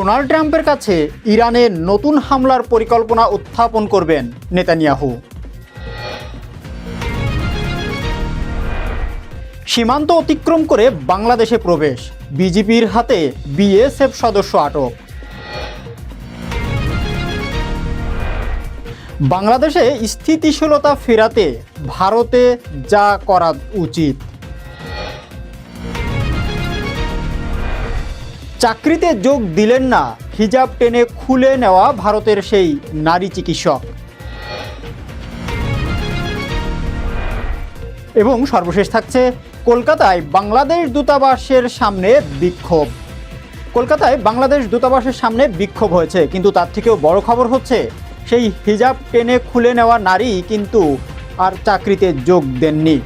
Donald ট্রাম্পের কাছে ইরানে নতুন হামলার পরিকল্পনা উত্থাপন করবেন নেতানিয়াহু। সীমান্ত অতিক্রম করে বাংলাদেশে প্রবেশ বিজেপির হাতে বিএসএফ সদস্য আটক। বাংলাদেশে স্থিতিশীলতা ফেরাতে ভারতে যা করা উচিত। চাকরিতে যোগ দিলেন না, হিজাব টেনে খুলে নেওয়া ভারতের সেই নারী চিকিৎসক। এবং সর্বশেষ থাকছে কলকাতায় বাংলাদেশ দূতাবাসের সামনে বিক্ষোভ। কলকাতায় বাংলাদেশ দূতাবাসের সামনে বিক্ষোভ হয়েছে, কিন্তু তার থেকেও বড় খবর হচ্ছে, সেই হিজাব টেনে খুলে নেওয়া নারী কিন্তু আর চাকরিতে যোগ দেননি।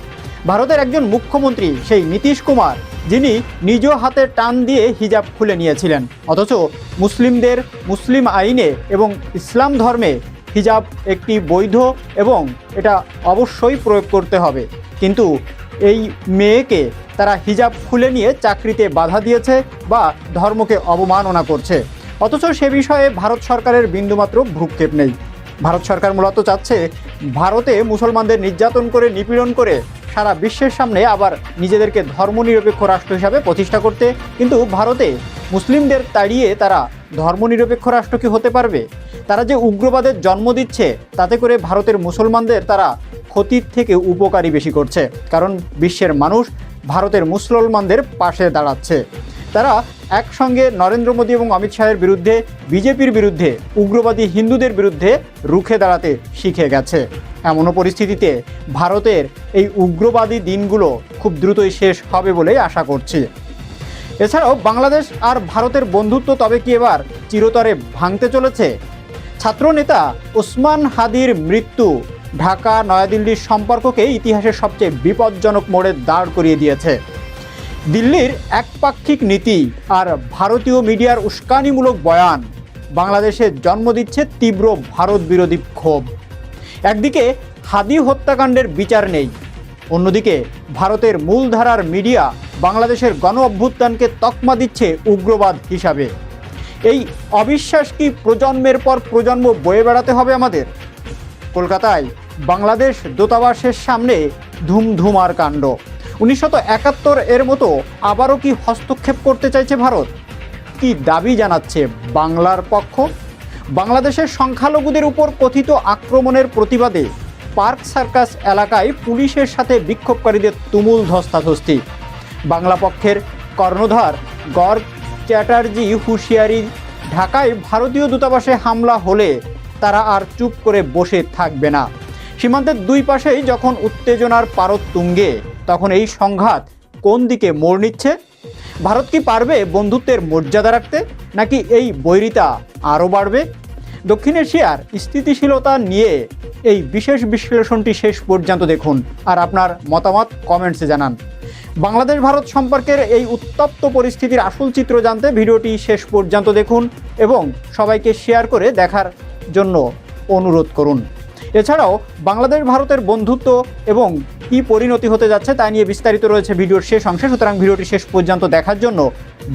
ভারতের একজন মুখ্যমন্ত্রী, সেই নীতিশ কুমার যিনি নিজ হাতে টান দিয়ে হিজাব খুলে নিয়েছিলেন। অথচ মুসলিমদের মুসলিম আইনে এবং ইসলাম ধর্মে হিজাব একটি বৈধ এবং এটা অবশ্যই প্রয়োগ করতে হবে। কিন্তু এই মেয়েকে তারা হিজাব খুলে নিয়ে চাকরিতে বাধা দিয়েছে বা ধর্মকে অবমাননা করছে। অথচ সে বিষয়ে ভারত সরকারের বিন্দুমাত্র ভ্রুক্ষেপ নেই। ভারত সরকার মূলত চাচ্ছে ভারতে মুসলমানদের নির্যাতন করে নিপীড়ন করে সারা বিশ্বের সামনে আবার নিজেদেরকে ধর্মনিরপেক্ষ রাষ্ট্র হিসাবে প্রতিষ্ঠা করতে কিন্তু ভারতে মুসলিমদের তাড়িয়ে তারা ধর্মনিরপেক্ষ রাষ্ট্র কি হতে পারবে? তারা যে উগ্রবাদের জন্ম দিচ্ছে, তাতে করে ভারতের মুসলমানদের তারা ক্ষতির থেকে উপকারী বেশি করছে। কারণ বিশ্বের মানুষ ভারতের মুসলমানদের পাশে দাঁড়াচ্ছে। তারা একসঙ্গে নরেন্দ্র মোদী এবং অমিত শাহের বিরুদ্ধে, বিজেপির বিরুদ্ধে, উগ্রবাদী হিন্দুদের বিরুদ্ধে রুখে দাঁড়াতে শিখে গেছে। এমনও পরিস্থিতিতে ভারতের এই উগ্রবাদী দিনগুলো খুব দ্রুতই শেষ হবে বলেই আশা করছি। এছাড়াও বাংলাদেশ আর ভারতের বন্ধুত্ব তবে কি এবার চিরতরে ভাঙতে চলেছে? ছাত্রনেতা ওসমান হাদির মৃত্যু ঢাকা, নয়াদিল্লির সম্পর্ককে ইতিহাসের সবচেয়ে বিপজ্জনক মোড়ে দাঁড় করিয়ে দিয়েছে। দিল্লির একপাক্ষিক নীতি আর ভারতীয় মিডিয়ার উস্কানিমূলক বয়ান, বাংলাদেশে জন্ম দিচ্ছে তীব্র ভারত বিরোধী ক্ষোভ। একদিকে হাদি হত্যাকাণ্ডের বিচার নেই, অন্যদিকে ভারতের মূলধারার মিডিয়া বাংলাদেশের গণ অভ্যুত্থানকে তকমা দিচ্ছে উগ্রবাদ হিসাবে। এই অবিশ্বাস কি প্রজন্মের পর প্রজন্ম বয়ে বেড়াতে হবে আমাদের? কলকাতায় বাংলাদেশ দূতাবাসের সামনে ধুমধুমার কাণ্ড। উনিশশো একাত্তর এর মতো আবারও কি হস্তক্ষেপ করতে চাইছে ভারত? কি দাবি জানাচ্ছে বাংলার পক্ষ? বাংলাদেশের সংখ্যালঘুদের উপর কথিত আক্রমণের প্রতিবাদে পার্ক সার্কাস এলাকায় পুলিশের সাথে বিক্ষোভকারীদের তুমুল ধস্তাধস্তি। বাংলা পক্ষের কর্ণধার গর্গ চ্যাটার্জি হুঁশিয়ারি, ঢাকায় ভারতীয় দূতাবাসে হামলা হলে তারা আর চুপ করে বসে থাকবে না। সীমান্তের দুই পাশেই যখন উত্তেজনার পারদ তুঙ্গে, তখন এই সংঘাত কোন দিকে মোড় নিচ্ছে? ভারত কি পারবে বন্ধুত্বের মর্যাদা রাখতে? নাকি এই বৈরিতা আরও বাড়বে? দক্ষিণ এশিয়ার স্থিতিশীলতা নিয়ে এই বিশেষ বিশ্লেষণটি শেষ পর্যন্ত দেখুন আর আপনার মতামত কমেন্টসে জানান। বাংলাদেশ ভারত সম্পর্কের এই উত্তপ্ত পরিস্থিতির আসল চিত্র জানতে ভিডিওটি শেষ পর্যন্ত দেখুন এবং সবাইকে শেয়ার করে দেখার জন্য অনুরোধ করুন। এছাড়াও বাংলাদেশ, ভারতের বন্ধুত্ব এবং কী পরিণতি হতে যাচ্ছে তা নিয়ে বিস্তারিত রয়েছে ভিডিওর শেষ অংশে। সুতরাং ভিডিওটি শেষ পর্যন্ত দেখার জন্য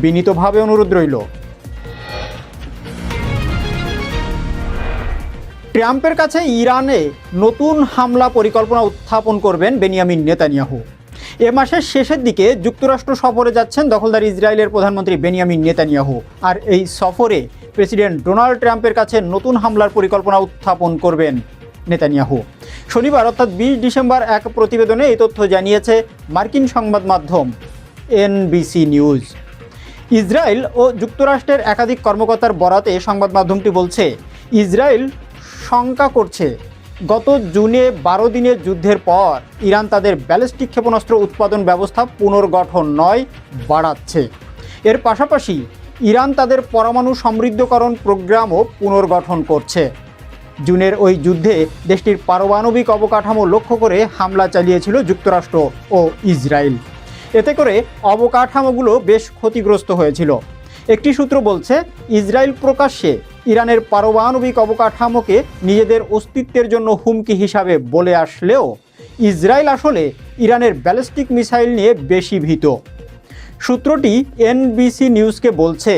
বিনীতভাবে অনুরোধ রইল। ট্রাম্পের কাছে ইরানে নতুন হামলা পরিকল্পনা উত্থাপন করবেন বেনিয়ামিন নেতানিয়াহু। এ মাসের শেষের দিকে যুক্তরাষ্ট্র সফরে যাচ্ছেন দখলদার ইসরায়েলের প্রধানমন্ত্রী বেনিয়ামিন নেতানিয়াহু। আর এই সফরে প্রেসিডেন্ট ডোনাল্ড ট্রাম্পের কাছে নতুন হামলার পরিকল্পনা উত্থাপন করবেন নেতানিয়াহু। শনিবার, অর্থাৎ বিশ ডিসেম্বর, এক প্রতিবেদনে এই তথ্য জানিয়েছে মার্কিন সংবাদ মাধ্যম এনবিসি নিউজ। ইসরায়েল ও যুক্তরাষ্ট্রের একাধিক কর্মকর্তার বরাতে সংবাদ মাধ্যমটি বলছে, ইসরায়েল শঙ্কা করছে, গত জুনে বারো দিনের যুদ্ধের পর ইরান তাদের ব্যালিস্টিক ক্ষেপণাস্ত্র উৎপাদন ব্যবস্থা পুনর্গঠন নয়, বাড়াচ্ছে। এর পাশাপাশি, ইরান তাদের পরমাণু সমৃদ্ধকরণ প্রোগ্রামও পুনর্গঠন করছে। জুনের ওই যুদ্ধে দেশটির পারমাণবিক অবকাঠামো লক্ষ্য করে হামলা চালিয়েছিল যুক্তরাষ্ট্র ও ইসরায়েল। এতে করে অবকাঠামোগুলো বেশ ক্ষতিগ্রস্ত হয়েছিল। একটি সূত্র বলছে, ইসরায়েল প্রকাশ্যে ইরানের পারমাণবিক অবকাঠামোকে নিজেদের অস্তিত্বের জন্য হুমকি হিসাবে বলে আসলেও ইসরায়েল আসলে ইরানের ব্যালিস্টিক মিসাইল নিয়ে বেশি ভীত। সূত্রটি এনবিসি নিউজকে বলছে,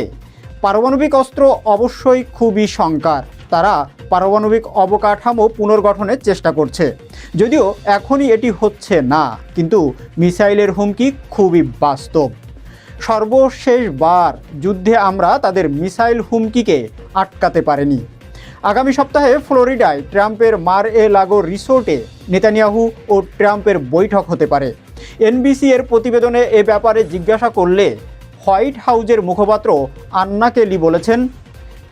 পারমাণবিক অস্ত্র অবশ্যই খুবই শঙ্কার তারা পারমাণবিক অবকাঠামো পুনর্গঠনের চেষ্টা করছে। যদিও এখনই এটি হচ্ছে না, কিন্তু মিসাইলের হুমকি খুবই বাস্তব। সর্বশেষবার যুদ্ধে আমরা তাদের মিসাইল হুমকিকে আটকাতে পারিনি। আগামী সপ্তাহে ফ্লোরিডায় ট্রাম্পের মার এ লাগো রিসোর্টে নেতানিয়াহু ও ট্রাম্পের বৈঠক হতে পারে। এনবিসি এর প্রতিবেদনে এ ব্যাপারে জিজ্ঞাসা করলে হোয়াইট হাউজের মুখপাত্র আন্না কেলি বলেছেন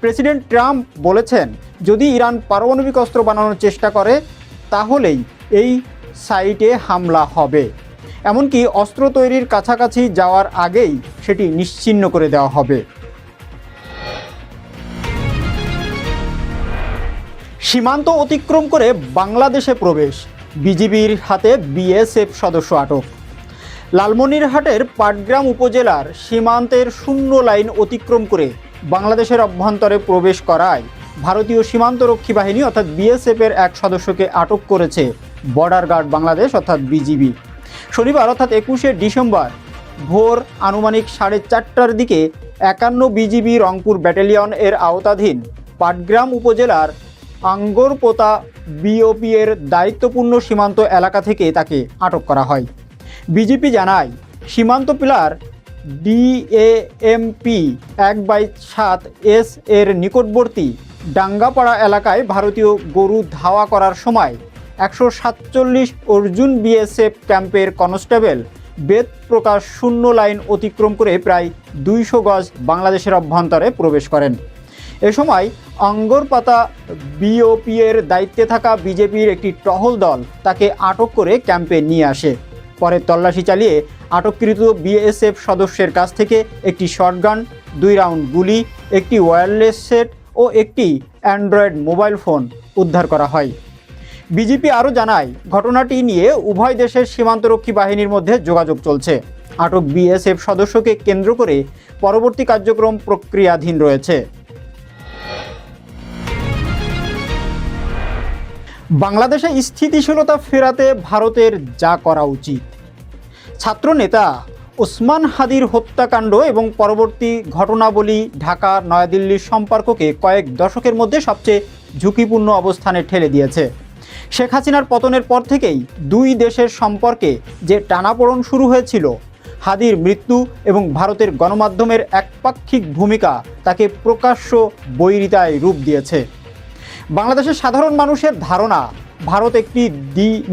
প্রেসিডেন্ট ট্রাম্প বলেছেন, যদি ইরান পারমাণবিক অস্ত্র বানানোর চেষ্টা করে, তাহলেই এই সাইটে হামলা হবে। এমনকি অস্ত্র তৈরির কাছাকাছি যাওয়ার আগেই সেটি নিশ্চিহ্ন করে দেওয়া হবে। সীমান্ত অতিক্রম করে বাংলাদেশে প্রবেশ, বিজিবির হাতে বিএসএফ সদস্য আটক। লালমনিরহাটের পাটগ্রাম উপজেলার সীমান্তের শূন্য লাইন অতিক্রম করে বাংলাদেশের অভ্যন্তরে প্রবেশ করায় ভারতীয় সীমান্তরক্ষী বাহিনী অর্থাৎ বিএসএফের এক সদস্যকে আটক করেছে বর্ডার গার্ড বাংলাদেশ অর্থাৎ বিজিবি। শনিবার অর্থাৎ একুশে ডিসেম্বর ভোর আনুমানিক সাড়ে চারটার দিকে একান্ন বিজিবি রংপুর ব্যাটালিয়ন এর আওতাধীন পাটগ্রাম উপজেলার আঙ্গরপোতা বিওপি এর দায়িত্বপূর্ণ সীমান্ত এলাকা থেকে তাকে আটক করা হয়। বিজেপি জানায়, সীমান্ত পিলার ডিএএমপি এক বাই সাত এস এর নিকটবর্তী ডাঙ্গাপাড়া এলাকায় ভারতীয় গরু ধাওয়া করার সময় একশো সাতচল্লিশ অর্জুন বিএসএফ ক্যাম্পের কনস্টেবল, বেদ প্রকাশ শূন্য লাইন অতিক্রম করে প্রায় দুইশো গজ বাংলাদেশের অভ্যন্তরে প্রবেশ করেন। এ সময় অঙ্গরপাতা বিওপি এর দায়িত্বে থাকা বিজেপির একটি টহল দল তাকে আটক করে ক্যাম্পে নিয়ে আসে। পরে তল্লাশি চালিয়ে আটককৃত বিএসএফ সদস্যের কাছ থেকে একটি শটগান, দুই রাউন্ড গুলি, একটি ওয়্যারলেস সেট ও একটি অ্যান্ড্রয়েড মোবাইল ফোন উদ্ধার করা হয়। বিজেপি আরও জানায়, ঘটনাটি নিয়ে উভয় দেশের সীমান্তরক্ষী বাহিনীর মধ্যে যোগাযোগ চলছে। আটক বিএসএফ সদস্যকে কেন্দ্র করে পরবর্তী কার্যক্রম প্রক্রিয়াধীন রয়েছে। বাংলাদেশে স্থিতিশীলতা ফেরাতে ভারতের যা করা উচিত। ছাত্রনেতা ওসমান হাদির হত্যাকাণ্ড এবং পরবর্তী ঘটনাবলী ঢাকা নয়াদিল্লির সম্পর্ককে কয়েক দশকের মধ্যে সবচেয়ে ঝুঁকিপূর্ণ অবস্থানে ঠেলে দিয়েছে। শেখ হাসিনার পতনের পর থেকেই দুই দেশের সম্পর্কে যে টানাপোড়ন শুরু হয়েছিল, হাদির মৃত্যু এবং ভারতের গণমাধ্যমের একপাক্ষিক ভূমিকা তাকে প্রকাশ্য বৈরিতায় রূপ দিয়েছে। বাংলাদেশের সাধারণ মানুষের ধারণা, ভারত একটি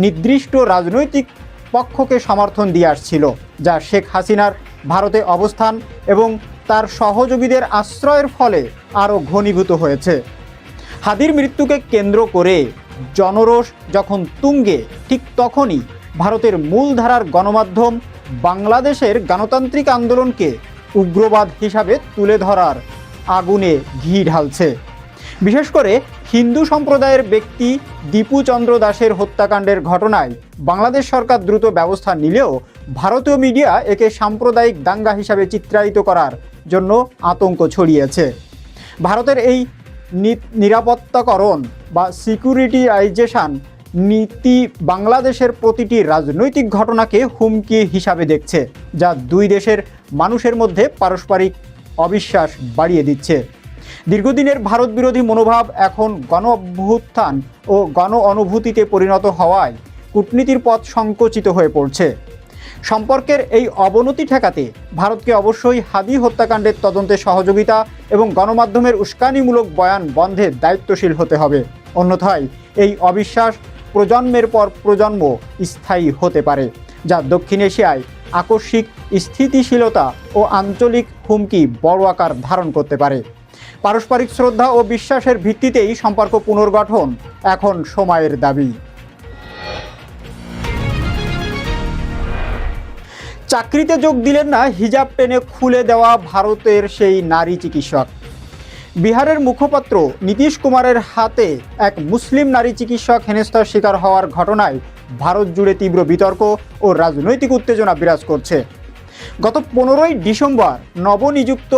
নির্দিষ্ট রাজনৈতিক পক্ষকে সমর্থন দিয়ে আসছিল, যা শেখ হাসিনার ভারতে অবস্থান এবং তার সহযোগীদের আশ্রয়ের ফলে আরও ঘনীভূত হয়েছে। হাদির মৃত্যুকে কেন্দ্র করে জনরোষ যখন তুঙ্গে, ঠিক তখনই ভারতের মূলধারার গণমাধ্যম বাংলাদেশের গণতান্ত্রিক আন্দোলনকে উগ্রবাদ হিসাবে তুলে ধরার আগুনে ঘি ঢালছে। বিশেষ করে হিন্দু সম্প্রদায়ের ব্যক্তি দীপু চন্দ্র দাসের হত্যাকাণ্ডের ঘটনায় বাংলাদেশ সরকার দ্রুত ব্যবস্থা নিলেও ভারতীয় মিডিয়া একে সাম্প্রদায়িক দাঙ্গা হিসাবে চিত্রায়িত করার জন্য আতঙ্ক ছড়িয়েছে। ভারতের এই নিরাপত্তাকরণ বা সিকিউরিটিয়াইজেশন নীতি বাংলাদেশের প্রতিটি রাজনৈতিক ঘটনাকে হুমকি হিসাবে দেখছে, যা দুই দেশের মানুষের মধ্যে পারস্পরিক অবিশ্বাস বাড়িয়ে দিচ্ছে। দীর্ঘদিনের ভারত বিরোধী মনোভাব এখন গণ অভ্যুত্থান ও গণ অনুভূতিতে পরিণত হওয়ায় কূটনীতির পথ সংকুচিত হয়ে পড়ছে। সম্পর্কের এই অবনতি ঠেকাতে ভারতকে অবশ্যই হাদি হত্যাকাণ্ডের তদন্তে সহযোগিতা এবং গণমাধ্যমের উস্কানিমূলক বয়ান বন্ধে দায়িত্বশীল হতে হবে। অন্যথায় এই অবিশ্বাস প্রজন্মের পর প্রজন্ম স্থায়ী হতে পারে, যা দক্ষিণ এশিয়ায় আকস্মিক স্থিতিশীলতা ও আঞ্চলিক হুমকি বড় আকার ধারণ করতে পারে। পারস্পরিক শ্রদ্ধা ও বিশ্বাসের ভিত্তিতেই সম্পর্ক পুনর্গঠন এখন সময়ের দাবি। চাকরিতে যোগ দিলেন না, হিজাব টেনে খুলে দেওয়া ভারতের সেই নারী চিকিৎসক। বিহারের মুখপাত্র নীতিশ কুমারের হাতে এক মুসলিম নারী চিকিৎসক হেনস্থার শিকার হওয়ার ঘটনায় ভারত জুড়ে তীব্র বিতর্ক ও রাজনৈতিক উত্তেজনা বিরাজ করছে। গত পনেরোই ডিসেম্বর নবনিযুক্ত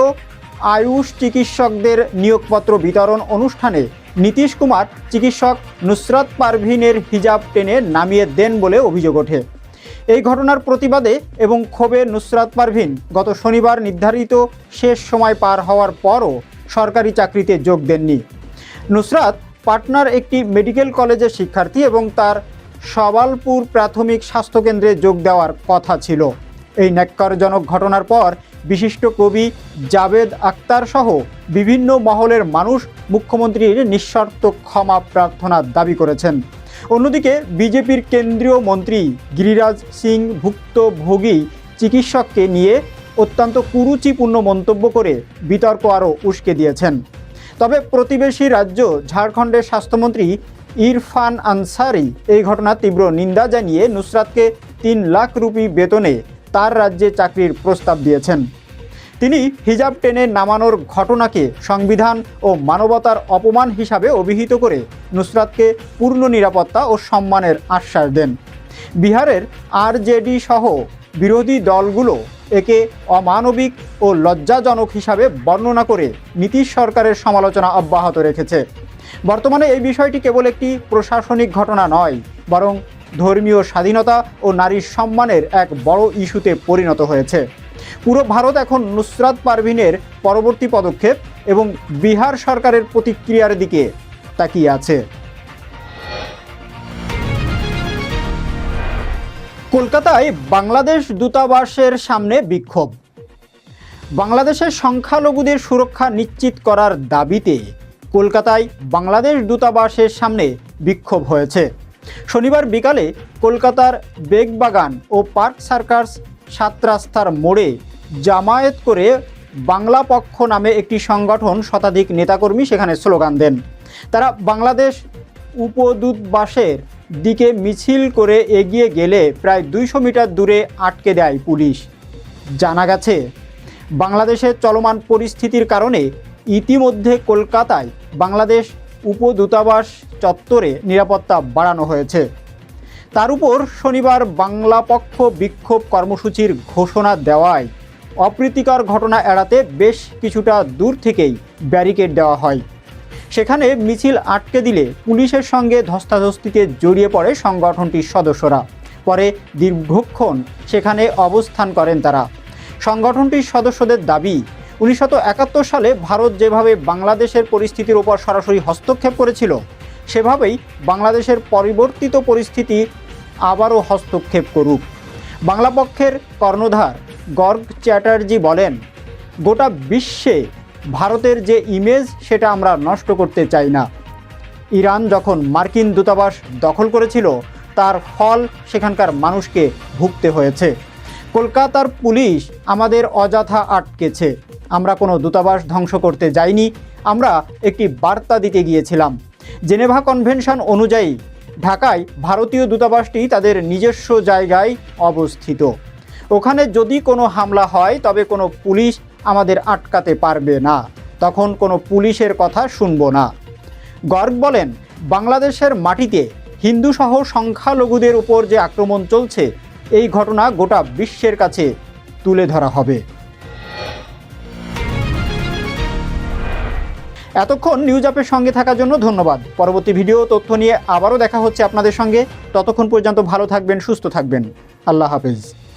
আয়ুষ চিকিৎসকদের নিয়োগপত্র বিতরণ অনুষ্ঠানে নীতিশ কুমার চিকিৎসক নুসরাত পারভিনের হিজাব টেনে নামিয়ে দেন বলে অভিযোগ ওঠে। এই ঘটনার প্রতিবাদে এবং ক্ষোভে নুসরাত পারভিন গত শনিবার নির্ধারিত শেষ সময় পার হওয়ার পরও সরকারি চাকরিতে যোগ দেননি। নুসরাত পাটনার একটি মেডিকেল কলেজের শিক্ষার্থী এবং তার সবালপুর প্রাথমিক স্বাস্থ্যকেন্দ্রে যোগ দেওয়ার কথা ছিল। এই ন্যাক্কারজনক ঘটনার পর বিশিষ্ট কবি জাবেদ আক্তার সহ বিভিন্ন মহলের মানুষ মুখ্যমন্ত্রীর নিঃশর্ত ক্ষমা প্রার্থনার দাবি করেছেন। অন্যদিকে বিজেপির কেন্দ্রীয় মন্ত্রী গিরিরাজ সিং ভুক্তভোগী চিকিৎসককে নিয়ে অত্যন্ত কুরুচিপূর্ণ মন্তব্য করে বিতর্ক আরও উস্কে দিয়েছেন। তবে প্রতিবেশী রাজ্য ঝাড়খণ্ডের স্বাস্থ্যমন্ত্রী ইরফান আনসারি এই ঘটনার তীব্র নিন্দা জানিয়ে নুসরাতকে তিন লাখ রুপি বেতনে তার রাজ্যে চাকরির প্রস্তাব দিয়েছেন। তিনি হিজাব টেনে নামানোর ঘটনাকে সংবিধান ও মানবতার অপমান হিসাবে অভিহিত করে নুসরাতকে পূর্ণ নিরাপত্তা ও সম্মানের আশ্বাস দেন। বিহারের আরজেডি সহ বিরোধী দলগুলো একে অমানবিক ও লজ্জাজনক হিসাবে বর্ণনা করে নীতিশ সরকারের সমালোচনা অব্যাহত রেখেছে। বর্তমানে এই বিষয়টি কেবল একটি প্রশাসনিক ঘটনা নয়, বরং ধর্মীয় স্বাধীনতা ও নারীর সম্মানের এক বড় ইস্যুতে পরিণত হয়েছে। পুরো ভারত এখন নুসরাত পারভিনের পরবর্তী পদক্ষেপ এবং বিহার সরকারের প্রতিক্রিয়ার দিকে তাকিয়ে আছে। কলকাতায় বাংলাদেশ দূতাবাসের সামনে বিক্ষোভ। বাংলাদেশের সংখ্যালঘুদের সুরক্ষা নিশ্চিত করার দাবিতে কলকাতায় বাংলাদেশ দূতাবাসের সামনে বিক্ষোভ হয়েছে। শনিবার বিকালে কলকাতার বেগবাগান ও পার্ক সার্কাস সাত রাস্তার মোড়ে জামায়াত করে বাংলা পক্ষ নামে একটি সংগঠন শতাধিক নেতাকর্মী সেখানে স্লোগান দেন। তারা বাংলাদেশ উপদূতবাসের দিকে মিছিল করে এগিয়ে গেলে প্রায় দুইশো মিটার দূরে আটকে দেয় পুলিশ। জানা গেছে, বাংলাদেশের চলমান পরিস্থিতির কারণে ইতিমধ্যে কলকাতায় বাংলাদেশ উপদূতাবাস চত্বরে নিরাপত্তা বাড়ানো হয়েছে। তার উপর শনিবার বাংলা পক্ষ বিক্ষোভ কর্মসূচির ঘোষণা দেওয়ায় অপ্রীতিকর ঘটনা এড়াতে বেশ কিছুটা দূর থেকেই ব্যারিকেড দেওয়া হয়। সেখানে মিছিল আটকে দিলে পুলিশের সঙ্গে ধস্তাধস্তিতে জড়িয়ে পড়ে সংগঠনটির সদস্যরা। পরে দীর্ঘক্ষণ সেখানে অবস্থান করেন তারা। সংগঠনটির সদস্যদের দাবি, উনিশশো একাত্তর সালে ভারত যেভাবে বাংলাদেশের পরিস্থিতির ওপর সরাসরি হস্তক্ষেপ করেছিল সেভাবেই বাংলাদেশের পরিবর্তিত পরিস্থিতি আবারও হস্তক্ষেপ করুক। বাংলা পক্ষের কর্ণধার গর্গ চ্যাটার্জি বলেন, গোটা বিশ্বে ভারতের যে ইমেজ সেটা আমরা নষ্ট করতে চাই না। ইরান যখন মার্কিন দূতাবাস দখল করেছিল, তার ফল সেখানকার মানুষকে ভুগতে হয়েছে। কলকাতার পুলিশ আমাদের অযথা আটকেছে। আমরা কোনো দূতাবাস ধ্বংস করতে যাইনি। আমরা একটি বার্তা দিতে গিয়েছিলাম। জেনেভা কনভেনশন অনুযায়ী ঢাকায় ভারতীয় দূতাবাসটি তাদের নিজস্ব জায়গায় অবস্থিত। ওখানে যদি কোনো হামলা হয়, তবে কোনো পুলিশ আমাদের আটকাতে পারবে না। তখন কোনো পুলিশের কথা শুনব না। গর্গ বলেন, বাংলাদেশের মাটিতে হিন্দুসহ সংখ্যালঘুদের উপর যে আক্রমণ চলছে, এই ঘটনা গোটা বিশ্বের কাছে তুলে ধরা হবে। এতক্ষণ নিউজ অ্যাপের সঙ্গে থাকার জন্য ধন্যবাদ। পরবর্তী ভিডিও, তথ্য নিয়ে আবারও দেখা হচ্ছে আপনাদের সঙ্গে। ততক্ষণ পর্যন্ত ভালো থাকবেন, সুস্থ থাকবেন। আল্লাহ হাফেজ।